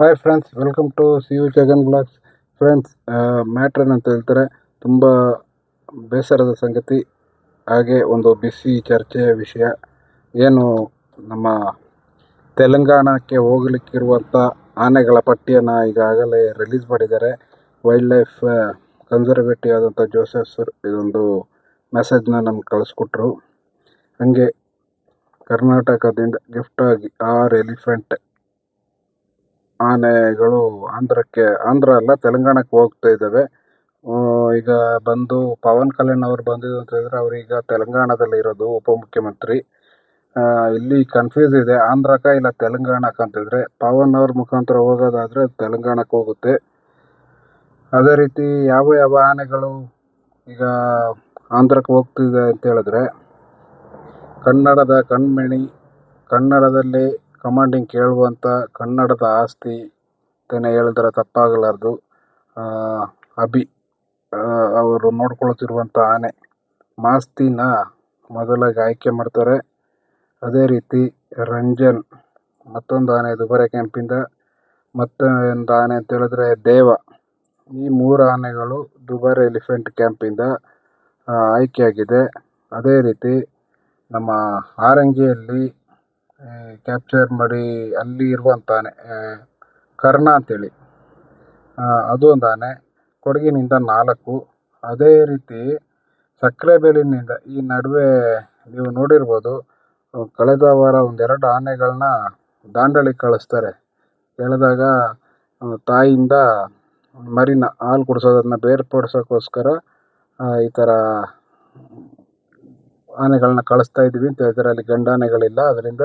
Hi friends welcome to C U Jagan blogs friends matron ಅಂತ ಹೇಳ್ತಾರೆ, ತುಂಬ ಬೇಸರದ ಸಂಗತಿ, ಹಾಗೆ ಒಂದು ಬಿಸಿ ಚರ್ಚೆಯ ವಿಷಯ. ಏನು ನಮ್ಮ ತೆಲಂಗಾಣಕ್ಕೆ ಹೋಗಲಿಕ್ಕಿರುವಂಥ ಆನೆಗಳ ಪಟ್ಟಿಯನ್ನು ಈಗಾಗಲೇ ರಿಲೀಸ್ ಮಾಡಿದ್ದಾರೆ. ವೈಲ್ಡ್ ಲೈಫ್ ಕನ್ಸರ್ವೇಟಿವ್ ಆದಂಥ ಜೋಸೆಫ್ ಸರ್ ಇದೊಂದು ಮೆಸೇಜ್ನ ನಮ್ಗೆ ಕಳಿಸ್ಕೊಟ್ರು. ಹಾಗೆ ಕರ್ನಾಟಕದಿಂದ ಗಿಫ್ಟಾಗಿ ಆರ್ ಎಲಿಫೆಂಟ್ ಆನೆಗಳು ಆಂಧ್ರಕ್ಕೆ, ಆಂಧ್ರ ಅಲ್ಲ, ತೆಲಂಗಾಣಕ್ಕೆ ಹೋಗ್ತಾ ಇದ್ದಾವೆ ಈಗ ಬಂದು ಪವನ್ ಕಲ್ಯಾಣ್ ಅವರು ಬಂದಿದ್ದು ಅಂತ ಹೇಳಿದ್ರೆ ಅವರೀಗ ತೆಲಂಗಾಣದಲ್ಲಿ ಇರೋದು ಉಪಮುಖ್ಯಮಂತ್ರಿ. ಇಲ್ಲಿ ಕನ್ಫ್ಯೂಸ್ ಇದೆ ಆಂಧ್ರಕ ಇಲ್ಲ ತೆಲಂಗಾಣಕ್ಕೆ ಅಂತಿದ್ರೆ ಪವನ್ ಅವ್ರ ಮುಖಾಂತರ ಹೋಗೋದಾದ್ರೆ ತೆಲಂಗಾಣಕ್ಕೆ ಹೋಗುತ್ತೆ. ಅದೇ ರೀತಿ ಯಾವ ಯಾವ ಆನೆಗಳು ಈಗ ಆಂಧ್ರಕ್ಕೆ ಹೋಗ್ತಿದೆ ಅಂತ ಹೇಳಿದ್ರೆ, ಕನ್ನಡದ ಕಣ್ಮಣಿ, ಕನ್ನಡದಲ್ಲಿ ಕಮಾಂಡಿಂಗ್ ಕೇಳುವಂಥ ಕನ್ನಡದ ಆಸ್ತಿ ಅಂತಲೇ ಹೇಳಿದ್ರೆ ತಪ್ಪಾಗಲಾರದು. ಅಭಿ ಅವರು ನೋಡ್ಕೊಳ್ತಿರುವಂಥ ಆನೆ. ಮಾಸ್ತಿನ ಮೊದಲಾಗಿ ಆಯ್ಕೆ ಮಾಡ್ತಾರೆ. ಅದೇ ರೀತಿ ರಂಜನ್, ಮತ್ತೊಂದು ಆನೆ, ದುಬಾರೆ ಕ್ಯಾಂಪಿಂದ ಮತ್ತೊಂದು ಆನೆ ಅಂತ ಹೇಳಿದ್ರೆ ದೇವ. ಈ ಮೂರು ಆನೆಗಳು ದುಬಾರೆ ಎಲಿಫೆಂಟ್ ಕ್ಯಾಂಪಿಂದ ಆಯ್ಕೆಯಾಗಿದೆ. ಅದೇ ರೀತಿ ನಮ್ಮ ಹಾರಂಗಿಯಲ್ಲಿ ಕ್ಯಾಪ್ಚರ್ ಮಾಡಿ ಅಲ್ಲಿ ಇರುವಂಥ ಆನೆ ಕರ್ಣ ಅಂತೇಳಿ. ಅದು ಒಂದು ಆನೆ, ಕೊಡಗಿನಿಂದ ನಾಲ್ಕು. ಅದೇ ರೀತಿ ಸಕ್ಕರೆಬೆಲ್ಲಿನಿಂದ ಈ ನಡುವೆ ನೀವು ನೋಡಿರ್ಬೋದು, ಕಳೆದ ವಾರ ಒಂದೆರಡು ಆನೆಗಳನ್ನ ದಾಂಡಳಿ ಕಳಿಸ್ತಾರೆ. ಎಳೆದಾಗ ತಾಯಿಯಿಂದ ಮರಿನ ಹಾಲು ಕುಡಿಸೋದನ್ನ ಬೇರ್ಪಡಿಸೋಕ್ಕೋಸ್ಕರ ಈ ಥರ ಆನೆಗಳನ್ನ ಕಳಿಸ್ತಾ ಇದ್ದೀವಿ ಅಂತ ಹೇಳ್ತಾರೆ ಅಲ್ಲಿ ಗಂಡ ಆನೆಗಳಿಲ್ಲ ಅದರಿಂದ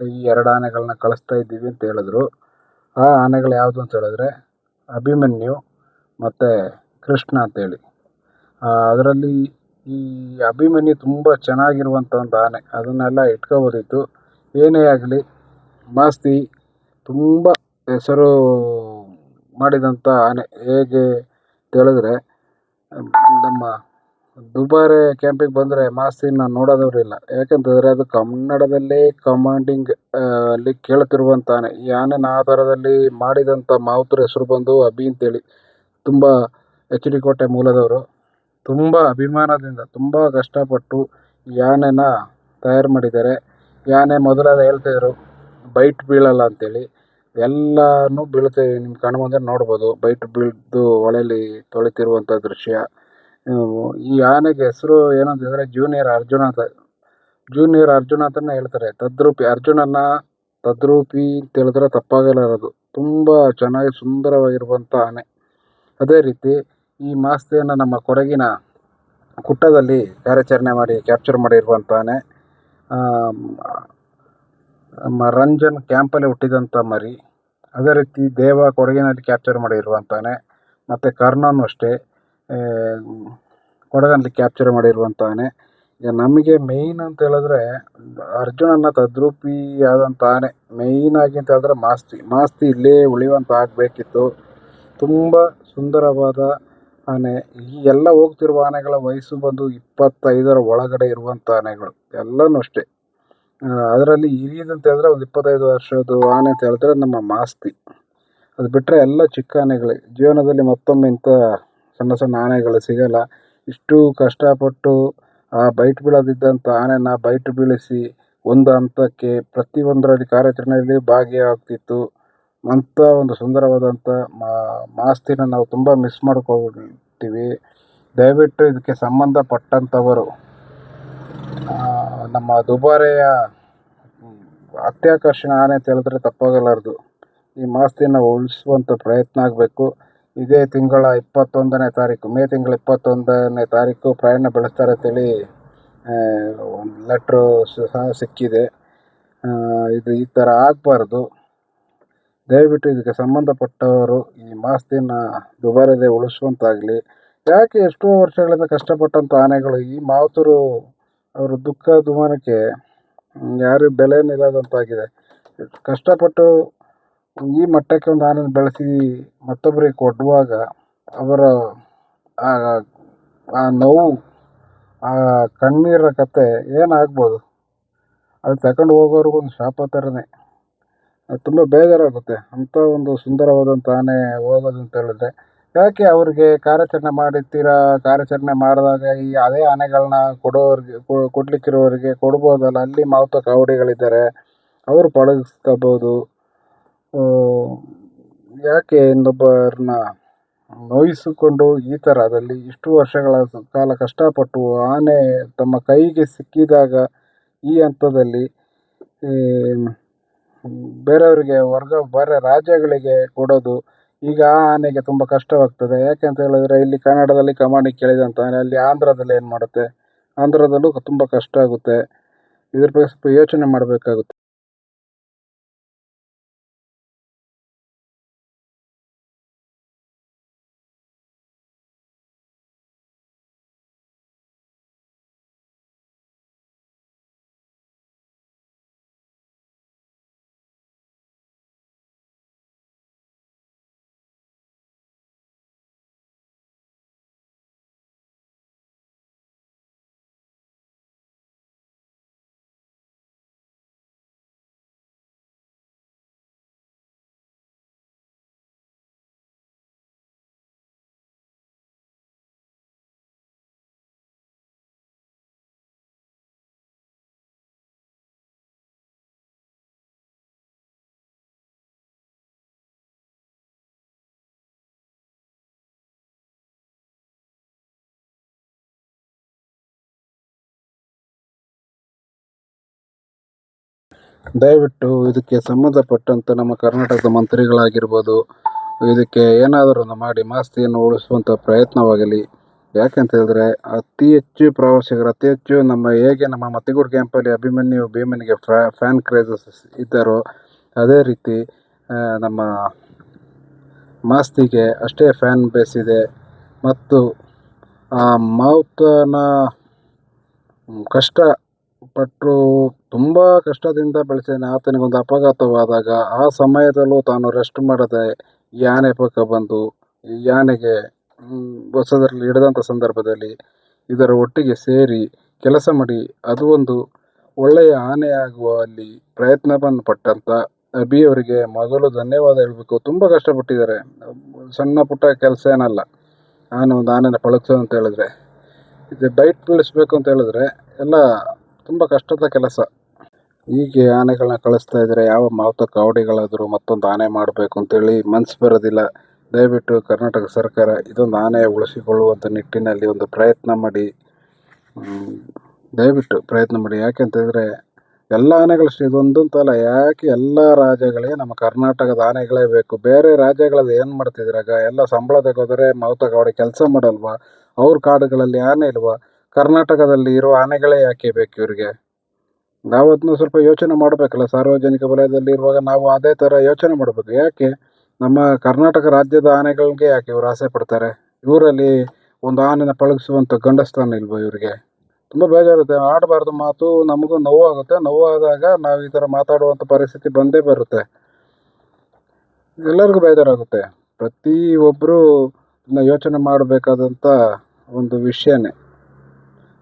ಈ ಎರಡು ಆನೆಗಳನ್ನ ಕಳಿಸ್ತಾ ಇದ್ದೀವಿ ಅಂತ ಹೇಳಿದ್ರು. ಆ ಆನೆಗಳು ಯಾವುದು ಅಂತ ಹೇಳಿದ್ರೆ ಅಭಿಮನ್ಯು ಮತ್ತು ಕೃಷ್ಣ ಅಂತೇಳಿ ಅದರಲ್ಲಿ ಈ ಅಭಿಮನ್ಯು ತುಂಬ ಚೆನ್ನಾಗಿರುವಂಥ ಒಂದು ಆನೆ. ಅದನ್ನೆಲ್ಲ ಇಟ್ಕೋಬೋದಿತ್ತು. ಏನೇ ಆಗಲಿ ಮಾಸ್ತಿ ತುಂಬ ಹೆಸರು ಮಾಡಿದಂಥ ಆನೆ. ಹೇಗೆ ಅಂತ ಹೇಳಿದ್ರೆ, ನಮ್ಮ ದುಬಾರೆ ಕ್ಯಾಂಪಿಗೆ ಬಂದರೆ ಮಾಸ್ತಿನ ನೋಡೋದವ್ರು ಇಲ್ಲ. ಯಾಕಂತಂದರೆ ಅದು ಕನ್ನಡದಲ್ಲೇ ಕಮಾಂಡಿಂಗ್ ಅಲ್ಲಿ ಕೇಳ್ತಿರುವಂತಾನೆ. ಯಾನನ ಆಧಾರದಲ್ಲಿ ಮಾಡಿದಂಥ ಮಾವುತರ ಹೆಸರು ಬಂದು ಅಭಿ ಅಂತೇಳಿ. ತುಂಬ ಎಚ್ ಡಿ ಕೋಟೆ ಮೂಲದವರು. ತುಂಬ ಅಭಿಮಾನದಿಂದ, ತುಂಬ ಕಷ್ಟಪಟ್ಟು ಯಾನೆನ ತಯಾರು ಮಾಡಿದ್ದಾರೆ. ಯಾನೆ ಮೊದಲಾದ ಹೇಳ್ತಿದ್ರು ಬೈಟ್ ಬೀಳಲ್ಲ ಅಂತೇಳಿ. ಎಲ್ಲನೂ ಬೀಳುತ್ತೆ ನಿಮ್ಮ ಕಣ್ಮುಂದೆ ನೋಡ್ಬೋದು, ಬೈಟ್ ಬೀಳ್ದು ಹೊಳೆಯಲ್ಲಿ ತೊಳಿತಿರುವಂಥ ದೃಶ್ಯ. ಈ ಆನೆಗೆ ಹೆಸರು ಏನಂತ ಹೇಳಿದ್ರೆ ಜೂನಿಯರ್ ಅರ್ಜುನ ಅಂತ. ಜೂನಿಯರ್ ಅರ್ಜುನ ಅಂತಾನೆ ಹೇಳ್ತಾರೆ. ತದ್ರೂಪಿ ಅರ್ಜುನನ ತದ್ರೂಪಿ ಅಂತ ಹೇಳಿದ್ರೆ ತಪ್ಪಾಗಲಾರದು ತುಂಬ ಚೆನ್ನಾಗಿ ಸುಂದರವಾಗಿರುವಂಥ ಆನೆ. ಅದೇ ರೀತಿ ಈ ಮಾಸ್ತಿಯನ್ನು ನಮ್ಮ ಕೊಡಗಿನ ಕುಟ್ಟದಲ್ಲಿ ಕಾರ್ಯಾಚರಣೆ ಮಾಡಿ ಕ್ಯಾಪ್ಚರ್ ಮಾಡಿರುವಂಥ ಆನೆ. ರಂಜನ್ ಕ್ಯಾಂಪಲ್ಲಿ ಹುಟ್ಟಿದಂಥ ಮರಿ. ಅದೇ ರೀತಿ ದೇವ ಕೊಡಗಿನಲ್ಲಿ ಕ್ಯಾಪ್ಚರ್ ಮಾಡಿರುವಂತಾನೆ ಮತ್ತು ಕರ್ಣನೂ ಅಷ್ಟೇ. ಕೊಡಗಲ್ಲಿ ಕ್ಯಾಪ್ಚರ್ ಮಾಡಿರುವಂಥ ಆನೆ ಈಗ ನಮಗೆ ಮೇಯ್ನ್ ಅಂತ ಹೇಳಿದ್ರೆ ಅರ್ಜುನನ ತದ್ರೂಪಿ ಆದಂತಾನೆ ಆಗಿ ಅಂತ ಹೇಳಿದ್ರೆ ಮಾಸ್ತಿ ಮಾಸ್ತಿ ಇಲ್ಲೇ ಉಳಿಯುವಂಥ ಆಗಬೇಕಿತ್ತು. ತುಂಬ ಸುಂದರವಾದ ಆನೆ. ಈ ಎಲ್ಲ ಹೋಗ್ತಿರುವ ಆನೆಗಳ ವಯಸ್ಸು ಬಂದು ಇಪ್ಪತ್ತೈದರ ಒಳಗಡೆ ಇರುವಂಥ ಆನೆಗಳು. ಎಲ್ಲನೂ ಅಷ್ಟೇ. ಅದರಲ್ಲಿ ಹಿರಿಯದು ಅಂತ ಹೇಳಿದ್ರೆ ಒಂದು ಇಪ್ಪತ್ತೈದು ವರ್ಷದ ಆನೆ ಅಂತ ಹೇಳಿದ್ರೆ ನಮ್ಮ ಮಾಸ್ತಿ. ಅದು ಬಿಟ್ಟರೆ ಎಲ್ಲ ಚಿಕ್ಕ ಆನೆಗಳೇ. ಜೀವನದಲ್ಲಿ ಮತ್ತೊಮ್ಮೆ ಇಂಥ ಸಣ್ಣ ಸಣ್ಣ ಆನೆಗಳು ಸಿಗಲ್ಲ. ಇಷ್ಟು ಕಷ್ಟಪಟ್ಟು ಆ ಬೈಟ್ ಬೀಳದಿದ್ದಂಥ ಆನೆನ ಬೈಟ್ ಬೀಳಿಸಿ ಒಂದು ಹಂತಕ್ಕೆ ಪ್ರತಿಯೊಂದರಲ್ಲಿ ಕಾರ್ಯಾಚರಣೆಯಲ್ಲಿ ಭಾಗಿಯಾಗ್ತಿತ್ತು. ಅಂಥ ಒಂದು ಸುಂದರವಾದಂಥ ಮಾಸ್ತಿನ ನಾವು ತುಂಬ ಮಿಸ್ ಮಾಡ್ಕೊಳ್ತೀವಿ. ದಯವಿಟ್ಟು ಇದಕ್ಕೆ ಸಂಬಂಧಪಟ್ಟಂಥವರು ನಮ್ಮ ದುಬಾರೆಯ ಅತ್ಯಾಕರ್ಷಣ ಆನೆ ಅಂತ ಹೇಳಿದ್ರೆ ತಪ್ಪಾಗಲಾರದು. ಈ ಮಾಸ್ತಿನ ಉಳಿಸುವಂಥ ಪ್ರಯತ್ನ ಆಗಬೇಕು. ಇದೇ ತಿಂಗಳ ಇಪ್ಪತ್ತೊಂದನೇ ತಾರೀಕು, ಮೇ ತಿಂಗಳ ಇಪ್ಪತ್ತೊಂದನೇ ತಾರೀಕು ಪ್ರಯಾಣ ಬೆಳೆಸ್ತಾರೆ ಅಂತೇಳಿ ಒಂದು ಲೆಟ್ರು ಸಹ ಸಿಕ್ಕಿದೆ. ಇದು ಈ ಥರ ಆಗಬಾರ್ದು. ದಯವಿಟ್ಟು ಇದಕ್ಕೆ ಸಂಬಂಧಪಟ್ಟವರು ಈ ಮಾಸ್ತಿನ ದುಬಾರಿದೆ ಉಳಿಸುವಂತಾಗಲಿ. ಯಾಕೆ ಎಷ್ಟೋ ವರ್ಷಗಳಿಂದ ಕಷ್ಟಪಟ್ಟಂಥ ಆನೆಗಳು ಈ ಮಾವುತರು ಅವರ ದುಃಖ ದುಮಾನಕ್ಕೆ ಯಾರು ಬೆಲೆ ನಿಲ್ಲದಂತಾಗಿದೆ ಕಷ್ಟಪಟ್ಟು ಈ ಮಟ್ಟಕ್ಕೆ ಒಂದು ಆನೆ ಬೆಳೆಸಿ ಮತ್ತೊಬ್ಬರಿಗೆ ಕೊಡುವಾಗ ಅವರ ಆ ನೋವು, ಆ ಕಣ್ಣೀರ ಕತೆ ಏನಾಗ್ಬೋದು? ಅದು ತಗೊಂಡು ಹೋಗೋರ್ಗೂ ಒಂದು ಶಾಪ ಥರನೇ. ಅದು ತುಂಬ ಬೇಜಾರಾಗುತ್ತೆ. ಅಂಥ ಒಂದು ಸುಂದರವಾದಂಥ ಆನೆ ಹೋಗೋದು ಅಂತ ಹೇಳಿದ್ರೆ, ಯಾಕೆ ಅವ್ರಿಗೆ ಕಾರ್ಯಾಚರಣೆ ಮಾಡಿರ್ತೀರಾ? ಕಾರ್ಯಾಚರಣೆ ಮಾಡಿದಾಗ ಈ ಅದೇ ಆನೆಗಳನ್ನ ಕೊಡೋರಿಗೆ ಕೊಡ್ಲಿಕ್ಕಿರೋರಿಗೆ ಕೊಡ್ಬೋದಲ್ಲ? ಅಲ್ಲಿ ಮಾವುತ ಕಾವಡಿಗಳಿದ್ದಾರೆ. ಅವರು ಪಳಗಿಸ್ಕೋಬೋದು. ಯಾಕೆ ಇನ್ನೊಬ್ಬರನ್ನ ನೋಯಿಸಿಕೊಂಡು ಈ ಥರದಲ್ಲಿ ಇಷ್ಟು ವರ್ಷಗಳ ಕಾಲ ಕಷ್ಟಪಟ್ಟು ಆನೆ ತಮ್ಮ ಕೈಗೆ ಸಿಕ್ಕಿದಾಗ ಈ ಹಂತದಲ್ಲಿ ಬೇರೆಯವರಿಗೆ ವರ್ಗ, ಬೇರೆ ರಾಜ್ಯಗಳಿಗೆ ಕೊಡೋದು ಈಗ ಆ ಆನೆಗೆ ತುಂಬ ಕಷ್ಟವಾಗ್ತದೆ. ಯಾಕೆ ಅಂತ ಹೇಳಿದ್ರೆ ಇಲ್ಲಿ ಕನ್ನಡದಲ್ಲಿ ಕಮಾಂಡಿ ಕೇಳಿದಂತ ಆನೆ ಅಲ್ಲಿ ಆಂಧ್ರದಲ್ಲಿ ಏನು ಮಾಡುತ್ತೆ? ಆಂಧ್ರದಲ್ಲೂ ತುಂಬ ಕಷ್ಟ ಆಗುತ್ತೆ. ಇದ್ರ ಬಗ್ಗೆ ಸ್ವಲ್ಪ ಯೋಚನೆ ಮಾಡಬೇಕಾಗುತ್ತೆ. ದಯವಿಟ್ಟು ಇದಕ್ಕೆ ಸಂಬಂಧಪಟ್ಟಂತೆ ನಮ್ಮ ಕರ್ನಾಟಕದ ಮಂತ್ರಿಗಳಾಗಿರ್ಬೋದು, ಇದಕ್ಕೆ ಏನಾದರೂ ಒಂದು ಮಾಡಿ ಮಾಸ್ತಿಯನ್ನು ಉಳಿಸುವಂಥ ಪ್ರಯತ್ನವಾಗಲಿ. ಯಾಕಂತ ಹೇಳಿದ್ರೆ, ಅತಿ ಹೆಚ್ಚು ಪ್ರವಾಸಿಗರು, ಅತಿ ಹೆಚ್ಚು ನಮ್ಮ ಹೇಗೆ ನಮ್ಮ ಮತ್ತಿಗೂಡು ಕ್ಯಾಂಪಲ್ಲಿ ಅಭಿಮನ್ಯು ಭೀಮನಿಗೆ ಫ್ಯಾನ್ ಕ್ರೇಜಸ್ ಇದ್ದಾರೋ, ಅದೇ ರೀತಿ ನಮ್ಮ ಮಾಸ್ತಿಗೆ ಅಷ್ಟೇ ಫ್ಯಾನ್ ಬೇಸ್ ಇದೆ. ಮತ್ತು ಆ ಮಾವುತನ ಕಷ್ಟ ಪಟ್ಟು ತುಂಬ ಕಷ್ಟದಿಂದ ಬೆಳೆಸಿದ್ದಾನೆ. ಆತನಿಗೊಂದು ಅಪಘಾತವಾದಾಗ ಆ ಸಮಯದಲ್ಲೂ ತಾನು ರೆಸ್ಟ್ ಮಾಡದೆ ಯಾನೆ ಪಕ್ಕ ಬಂದು ಯಾನೆಗೆ ಹೊಸದರಲ್ಲಿ ಹಿಡಿದಂಥ ಸಂದರ್ಭದಲ್ಲಿ ಇದರ ಒಟ್ಟಿಗೆ ಸೇರಿ ಕೆಲಸ ಮಾಡಿ, ಅದು ಒಂದು ಒಳ್ಳೆಯ ಆನೆಯಾಗುವಲ್ಲಿ ಪ್ರಯತ್ನವನ್ನು ಪಟ್ಟಂಥ ಅಭಿಯವರಿಗೆ ಮೊದಲು ಧನ್ಯವಾದ ಹೇಳಬೇಕು. ತುಂಬ ಕಷ್ಟಪಟ್ಟಿದ್ದಾರೆ. ಸಣ್ಣ ಪುಟ್ಟ ಕೆಲಸ ಏನಲ್ಲ. ಆನೆ ಒಂದು ಆನೆನ ಪಳಗ್ಸೋದು ಅಂತ ಹೇಳಿದ್ರೆ, ಇದು ಬೈಟ್ ಬೆಳೆಸ್ಬೇಕು ಅಂತ ಹೇಳಿದ್ರೆ, ಎಲ್ಲ ತುಂಬ ಕಷ್ಟದ ಕೆಲಸ. ಹೀಗೆ ಆನೆಗಳನ್ನ ಕಳಿಸ್ತಾ ಇದ್ದಾರೆ ಯಾವ ಮಾವುತ ಕಾವಡಿಗಳಾದರೂ ಮತ್ತೊಂದು ಆನೆ ಮಾಡಬೇಕು ಅಂತೇಳಿ ಮನಸ್ಸು ಬರೋದಿಲ್ಲ. ದಯವಿಟ್ಟು ಕರ್ನಾಟಕ ಸರ್ಕಾರ ಇದೊಂದು ಆನೆ ಉಳಿಸಿಕೊಳ್ಳುವಂಥ ನಿಟ್ಟಿನಲ್ಲಿ ಒಂದು ಪ್ರಯತ್ನ ಮಾಡಿ. ದಯವಿಟ್ಟು ಪ್ರಯತ್ನ ಮಾಡಿ. ಯಾಕೆ ಅಂತಂದರೆ ಎಲ್ಲ ಆನೆಗಳಷ್ಟು ಇದೊಂದು ಅಂತಲ್ಲ ಯಾಕೆ ಎಲ್ಲ ರಾಜ್ಯಗಳಿಗೆ ನಮ್ಮ ಕರ್ನಾಟಕದ ಆನೆಗಳೇ ಬೇಕು? ಬೇರೆ ರಾಜ್ಯಗಳಲ್ಲಿ ಏನು ಮಾಡ್ತಿದ್ರಾಗ ಎಲ್ಲ ಸಂಬಳ ತೆಗೋದ್ರೆ ಮಾವುತ ಕಾವಡಿ ಕೆಲಸ ಮಾಡಲ್ವಾ? ಅವ್ರ ಕಾಡುಗಳಲ್ಲಿ ಆನೆ ಇಲ್ವಾ? ಕರ್ನಾಟಕದಲ್ಲಿ ಇರುವ ಆನೆಗಳೇ ಯಾಕೆ ಬೇಕು ಇವರಿಗೆ? ನಾವು ಅದನ್ನ ಸ್ವಲ್ಪ ಯೋಚನೆ ಮಾಡಬೇಕಲ್ಲ, ಸಾರ್ವಜನಿಕ ವಲಯದಲ್ಲಿ ಇರುವಾಗ ನಾವು ಅದೇ ಥರ ಯೋಚನೆ ಮಾಡಬೇಕು. ಯಾಕೆ? ನಮ್ಮ ಕರ್ನಾಟಕ ರಾಜ್ಯದ ಆನೆಗಳಿಗೆ ಯಾಕೆ ಇವರು ಆಸೆ ಪಡ್ತಾರೆ? ಇವರಲ್ಲಿ ಒಂದು ಆನೆನ ಪಳಗಿಸುವಂಥ ಗಂಡಸ್ಥಾನ ಇಲ್ವೋ ಇವರಿಗೆ? ತುಂಬ ಬೇಜಾರುತ್ತೆ ಆಡಬಾರ್ದು ಮಾತು, ನಮಗೂ ನೋವಾಗುತ್ತೆ. ನೋವಾದಾಗ ನಾವು ಈ ಥರ ಮಾತಾಡುವಂಥ ಪರಿಸ್ಥಿತಿ ಬಂದೇ ಬರುತ್ತೆ. ಎಲ್ಲರಿಗೂ ಬೇಜಾರಾಗುತ್ತೆ. ಪ್ರತಿ ಒಬ್ಬರು ಯೋಚನೆ ಮಾಡಬೇಕಾದಂಥ ಒಂದು ವಿಷಯನೇ.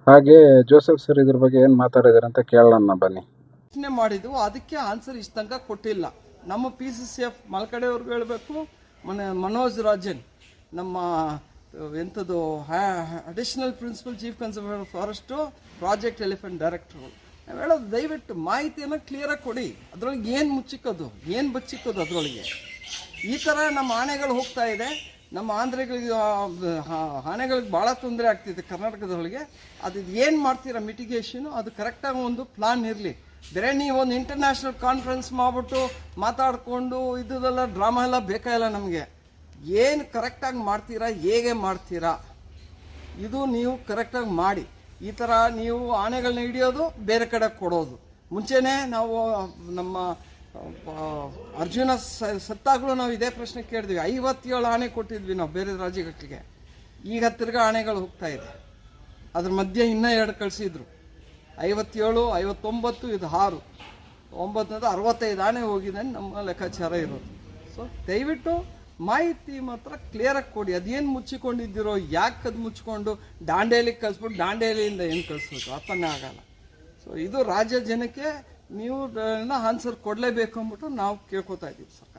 ಹಾಗೆ ಜೋಸೆಫ್ ಸರ್ ಇದ್ರ ಬಗ್ಗೆ ಏನು ಮಾತಾಡಿದಾರೆ ಅಂತ ಕೇಳೋಣ ಬನ್ನಿ. ಪ್ರಶ್ನೆ ಮಾಡಿದ್ವು ಅದಕ್ಕೆ ಆನ್ಸರ್ ಇಷ್ಟ ತನಕ ಕೊಟ್ಟಿಲ್ಲ. ನಮ್ಮ ಪಿ ಸಿ ಸಿ ಎಫ್ ಮಲ್ಕಡೆಯವ್ರಿಗೂ ಹೇಳಬೇಕು, ಮನೆ ಮನೋಜ್ ರಾಜನ್, ನಮ್ಮ ಎಂಥದ್ದು additional principal chief conservator forest project elephant director ನಾವು ಹೇಳೋದು ದಯವಿಟ್ಟು ಮಾಹಿತಿಯನ್ನು ಕ್ಲಿಯರಾಗಿ ಕೊಡಿ. ಅದರೊಳಗೆ ಏನು ಮುಚ್ಚಿಕ್ಕೋದು ಏನು ಬಚ್ಚಿಕ್ಕೋದು ಅದರೊಳಗೆ. ಈ ಥರ ನಮ್ಮ ಆನೆಗಳು ಹೋಗ್ತಾ ಇದೆ. ನಮ್ಮ ಆಂಧ್ರಗಳಿಗೆ ಆನೆಗಳಿಗೆ ಭಾಳ ತೊಂದರೆ ಆಗ್ತಿದೆ ಕರ್ನಾಟಕದೊಳಗೆ. ಅದು ಏನು ಮಾಡ್ತೀರಾ ಮಿಟಿಗೇಷನು ಅದು ಕರೆಕ್ಟಾಗಿ ಒಂದು ಪ್ಲಾನ್ ಇರಲಿ. ಬೇರೆ ನೀವು ಒಂದು ಇಂಟರ್ನ್ಯಾಷನಲ್ ಕಾನ್ಫರೆನ್ಸ್ ಮಾಡಿಬಿಟ್ಟು ಮಾತಾಡಿಕೊಂಡು ಇದೆಲ್ಲ ಡ್ರಾಮಾ ಎಲ್ಲ ಬೇಕಾಗಿಲ್ಲ ನಮಗೆ? ಏನು ಕರೆಕ್ಟಾಗಿ ಮಾಡ್ತೀರಾ, ಹೇಗೆ ಮಾಡ್ತೀರಾ? ಇದು ನೀವು ಕರೆಕ್ಟಾಗಿ ಮಾಡಿ. ಈ ಥರ ನೀವು ಆನೆಗಳನ್ನ ಹಿಡಿಯೋದು, ಬೇರೆ ಕಡೆ ಕೊಡೋದು. ಮುಂಚೆನೇ ನಾವು ನಮ್ಮ ಅರ್ಜುನ ಸತ್ತಾಗಲೂ ನಾವು ಇದೇ ಪ್ರಶ್ನೆ ಕೇಳಿದ್ವಿ. ಐವತ್ತೇಳು ಆಣೆ ಕೊಟ್ಟಿದ್ವಿ ನಾವು ಬೇರೆ ರಾಜ್ಯಗಳಿಗೆ ಈಗ ತಿರ್ಗಾ ಆಣೆಗಳು ಹೋಗ್ತಾ ಇದೆ. ಅದ್ರ ಮಧ್ಯೆ ಇನ್ನೂ ಎರಡು ಕಳಿಸಿದ್ರು. ಐವತ್ತೇಳು, ಐವತ್ತೊಂಬತ್ತು, ಇದು ಆರು. ಒಂಬತ್ತನೇದು ಅರವತ್ತೈದು ಆಣೆ ಹೋಗಿದೆ ನಮ್ಮ ಲೆಕ್ಕಾಚಾರ ಇರೋದು. ಸೊ ದಯವಿಟ್ಟು ಮಾಹಿತಿ ಮಾತ್ರ ಕ್ಲಿಯರಾಗಿ ಕೊಡಿ. ಅದೇನು ಮುಚ್ಚಿಕೊಂಡಿದ್ದೀರೋ, ಯಾಕೆ ಅದು ಮುಚ್ಚಿಕೊಂಡು ದಾಂಡೇಲಿಗೆ ಕಳಿಸ್ಬಿಟ್ಟು ದಾಂಡೇಲಿಯಿಂದ ಏನು ಕಳಿಸ್ಬೇಕು? ಅರ್ಥನೇ ಆಗಲ್ಲ. ಸೊ ಇದು ರಾಜ್ಯ ಜನಕ್ಕೆ ನೀವು ಆನ್ಸರ್ ಕೊಡಲೇಬೇಕು ಅಂದ್ಬಿಟ್ಟು ನಾವು ಕೇಳ್ಕೊತಾ ಇದ್ದೀವಿ ಸರ್